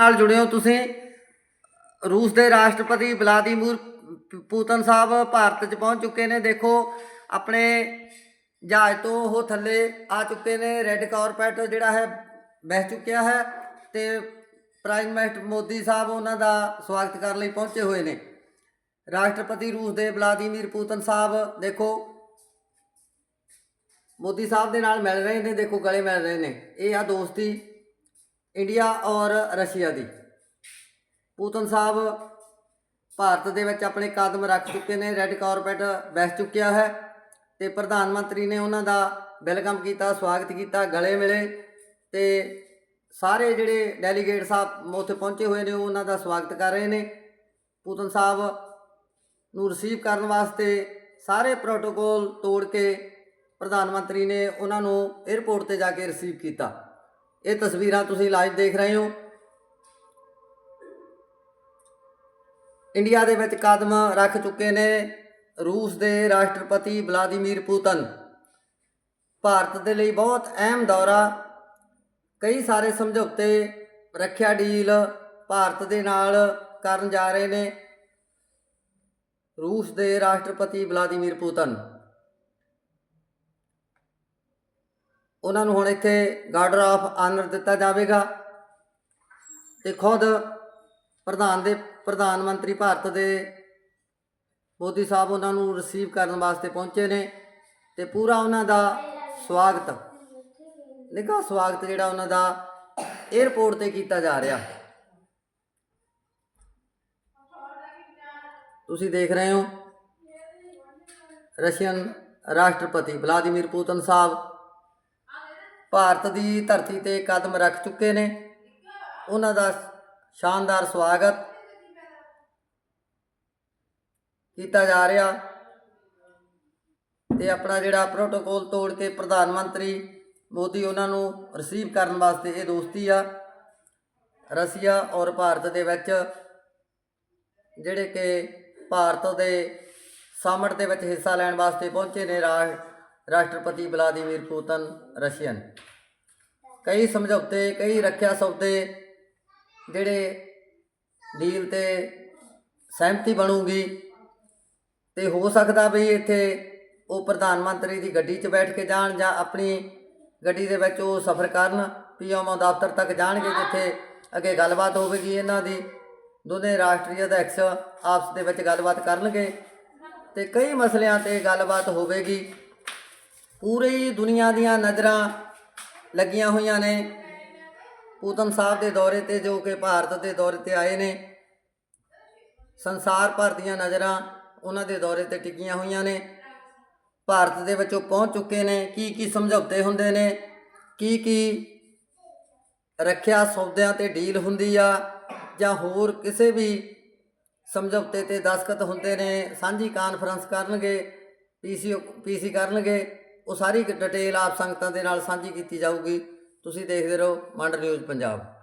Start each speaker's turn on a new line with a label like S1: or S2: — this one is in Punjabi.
S1: ਨਾਲ ਜੁੜੇ ਹੋ ਤੁਸੀਂ। ਰੂਸ ਦੇ ਰਾਸ਼ਟਰਪਤੀ ਵਲਾਦੀਮੀਰ ਪ- ਪੁਤਨ ਸਾਹਿਬ ਭਾਰਤ 'ਚ ਪਹੁੰਚ ਚੁੱਕੇ ਨੇ। ਦੇਖੋ, ਆਪਣੇ ਜਹਾਜ਼ ਤੋਂ ਉਹ ਥੱਲੇ ਆ ਚੁੱਕੇ ਨੇ। ਰੈੱਡ ਕਾਰਪੈਟ ਜਿਹੜਾ ਹੈ, ਬਹਿ ਚੁੱਕਿਆ ਹੈ ਤੇ ਪ੍ਰਾਈਮ ਮਿਨਿਸਟਰ ਮੋਦੀ ਸਾਹਿਬ ਉਹਨਾਂ ਦਾ ਸਵਾਗਤ ਕਰਨ ਲਈ ਪਹੁੰਚੇ ਹੋਏ ਨੇ। ਰਾਸ਼ਟਰਪਤੀ ਰੂਸ ਦੇ ਵਲਾਦੀਮੀਰ ਪੂਤਨ ਸਾਹਿਬ, ਦੇਖੋ, ਮੋਦੀ ਸਾਹਿਬ ਦੇ ਨਾਲ ਮਿਲ ਰਹੇ ਨੇ। ਦੇਖੋ, ਗਲੇ ਮਿਲ ਰਹੇ ਨੇ। ਇਹ ਆ ਦੋਸਤੀ। ਇੰਡੀਆ ਔਰ ਰਸ਼ੀਆ ਦੀ। ਪੂਤਨ ਸਾਹਿਬ ਭਾਰਤ ਦੇ ਵਿੱਚ ਆਪਣੇ ਕਦਮ ਰੱਖ ਚੁੱਕੇ ਨੇ ਰੈੱਡ ਕਾਰਪੈਟ ਬੈਠ ਚੁੱਕਿਆ ਹੈ ਤੇ ਪ੍ਰਧਾਨ ਮੰਤਰੀ ਨੇ ਉਹਨਾਂ ਦਾ ਵੈਲਕਮ ਕੀਤਾ, ਸਵਾਗਤ ਕੀਤਾ, ਗਲੇ ਮਿਲੇ ਤੇ ਸਾਰੇ ਜਿਹੜੇ ਡੈਲੀਗੇਟ ਸਾਹਿਬ ਉੱਥੇ ਪਹੁੰਚੇ ਹੋਏ ਨੇ ਉਹਨਾਂ ਦਾ ਸਵਾਗਤ ਕਰ ਰਹੇ ਨੇ। ਪੂਤਨ ਸਾਹਿਬ ਨੂੰ ਰਿਸੀਵ ਕਰਨ ਵਾਸਤੇ ਸਾਰੇ ਪ੍ਰੋਟੋਕੋਲ ਤੋੜ ਕੇ ਪ੍ਰਧਾਨ ਮੰਤਰੀ ਨੇ ਉਹਨਾਂ ਨੂੰ 에ਅਰਪੋਰਟ ਤੇ ਜਾ ਕੇ ਰਿਸੀਵ ਕੀਤਾ। ਇਹ ਤਸਵੀਰਾਂ ਤੁਸੀਂ ਲਾਈਵ ਦੇਖ ਰਹੇ ਹੋ। ਇੰਡੀਆ ਦੇ ਵਿੱਚ ਕਦਮ ਰੱਖ ਚੁੱਕੇ ਨੇ ਰੂਸ ਦੇ ਰਾਸ਼ਟਰਪਤੀ ਵਲਾਦੀਮੀਰ ਪੁਤਨ। ਭਾਰਤ ਦੇ ਲਈ ਬਹੁਤ ਅਹਿਮ ਦੌਰਾ। ਕਈ ਸਾਰੇ ਸਮਝੌਤੇ, ਰੱਖਿਆ ਡੀਲ ਭਾਰਤ ਦੇ ਨਾਲ ਕਰਨ ਜਾ ਰਹੇ ਨੇ। ਰੂਸ ਦੇ ਰਾਸ਼ਟਰਪਤੀ ਵਲਾਦੀਮੀਰ ਪੁਤਨ। ਉਹਨਾਂ ਨੂੰ ਹੁਣ ਇੱਥੇ ਗਾਰਡਰ ਆਫ ਆਨਰ ਦਿੱਤਾ ਜਾਵੇਗਾ ਤੇ ਖੁਦ ਪ੍ਰਧਾਨ ਦੇ, ਪ੍ਰਧਾਨ ਮੰਤਰੀ ਭਾਰਤ ਦੇ ਮੋਦੀ ਸਾਹਿਬ ਉਹਨਾਂ ਨੂੰ ਰਿਸੀਵ ਕਰਨ ਵਾਸਤੇ ਪਹੁੰਚੇ ਨੇ ਤੇ ਪੂਰਾ ਉਹਨਾਂ ਦਾ ਸਵਾਗਤ, ਨਿੱਘਾ ਸਵਾਗਤ ਜਿਹੜਾ ਉਹਨਾਂ ਦਾ 에ਅਰਪੋਰਟ ਤੇ ਕੀਤਾ ਜਾ ਰਿਹਾ। ਤੁਸੀਂ ਦੇਖ ਰਹੇ ਹੋ ਰਸ਼ੀਅਨ ਰਾਸ਼ਟਰਪਤੀ ਵਲਾਦੀਮੀਰ ਪੁਤਨ ਸਾਹਿਬ ਭਾਰਤ ਦੀ ਧਰਤੀ ਤੇ ਕਦਮ ਰੱਖ ਚੁੱਕੇ ਨੇ। ਉਹਨਾਂ ਦਾ ਸ਼ਾਨਦਾਰ ਸਵਾਗਤ ਕੀਤਾ ਜਾ ਰਿਹਾ ਤੇ ਆਪਣਾ ਜਿਹੜਾ ਪ੍ਰੋਟੋਕੋਲ ਤੋੜ ਕੇ ਪ੍ਰਧਾਨ ਮੰਤਰੀ ਮੋਦੀ ਉਹਨਾਂ ਨੂੰ ਰਿਸੀਵ ਕਰਨ ਵਾਸਤੇ ਇਹ ਦੋਸਤੀ ਆ, ਰਸ਼ੀਆ ਔਰ ਭਾਰਤ ਦੇ ਵਿੱਚ, ਜਿਹੜੇ ਕਿ ਭਾਰਤ ਦੇ ਸਾਮਟ ਦੇ ਵਿੱਚ ਹਿੱਸਾ ਲੈਣ ਵਾਸਤੇ ਪਹੁੰਚੇ ਨੇ ਰਾਜ ਰਾਸ਼ਟਰਪਤੀ ਵਲਾਦੀਮੀਰ ਪੁਤਨ, ਰਸ਼ੀਅਨ। ਕਈ ਸਮਝੌਤੇ, ਕਈ ਰੱਖਿਆ ਸੌਦੇ ਜਿਹੜੇ ਡੀਲ ਤੇ ਸਹਿਮਤੀ ਬਣੂਗੀ ਤੇ ਹੋ ਸਕਦਾ ਵੀ ਇੱਥੇ ਉਹ ਪ੍ਰਧਾਨ ਮੰਤਰੀ ਦੀ ਗੱਡੀ 'ਚ ਬੈਠ ਕੇ ਜਾਣ ਜਾਂ ਆਪਣੀ ਗੱਡੀ ਦੇ ਵਿੱਚ ਉਹ ਸਫ਼ਰ ਕਰਨ ਪੀਐਮਓ ਦਫ਼ਤਰ ਤੱਕ ਜਾਣਗੇ ਜਿੱਥੇ ਅੱਗੇ ਗੱਲਬਾਤ ਹੋਵੇਗੀ ਇਹਨਾਂ ਦੀ। ਦੋਨੇ ਰਾਸ਼ਟਰੀ ਅਧਿਕਸ਼ ਆਪਸ ਦੇ ਵਿੱਚ ਗੱਲਬਾਤ ਕਰਨਗੇ ਤੇ ਕਈ ਮਸਲਿਆਂ ਤੇ ਗੱਲਬਾਤ ਹੋਵੇਗੀ। ਪੂਰੀ ਦੁਨੀਆ ਦੀਆਂ ਨਜ਼ਰਾਂ ਲੱਗੀਆਂ ਹੋਈਆਂ ਨੇ। ਪੂਤਨ ਸਾਹਿਬ ਦੇ ਦੌਰੇ ਤੇ ਜੋ ਕਿ ਭਾਰਤ ਦੇ ਦੌਰੇ ਤੇ ਆਏ ਨੇ, ਸੰਸਾਰ ਭਰ ਦੀਆਂ ਨਜ਼ਰਾਂ ਉਹਨਾਂ ਦੇ ਦੌਰੇ ਤੇ ਟਿਕੀਆਂ ਹੋਈਆਂ ਨੇ। ਭਾਰਤ ਦੇ ਵਿੱਚ ਉਹ ਪਹੁੰਚ ਚੁੱਕੇ ਨੇ, ਕੀ ਕੀ ਸਮਝੌਤੇ ਹੁੰਦੇ ਨੇ, ਕੀ ਕੀ ਰੱਖਿਆ ਸੌਦਿਆਂ ਤੇ ਡੀਲ ਹੁੰਦੀ ਆ, ਜਾਂ ਹੋਰ ਕਿਸੇ ਵੀ ਸਮਝੌਤੇ ਤੇ ਦਸਖਤ ਹੁੰਦੇ ਨੇ, ਸਾਂਝੀ ਕਾਨਫਰੰਸ ਕਰਨਗੇ, ਪੀਸੀ ਪੀਸੀ ਕਰਨਗੇ। ਉਹ ਸਾਰੀ ਡਿਟੇਲ ਆਪ ਸੰਗਤਾਂ ਦੇ ਨਾਲ ਸਾਂਝੀ ਕੀਤੀ ਜਾਊਗੀ। ਤੁਸੀਂ ਦੇਖਦੇ ਰਹੋ ਮੰਡ ਨਿਊਜ਼ ਪੰਜਾਬ।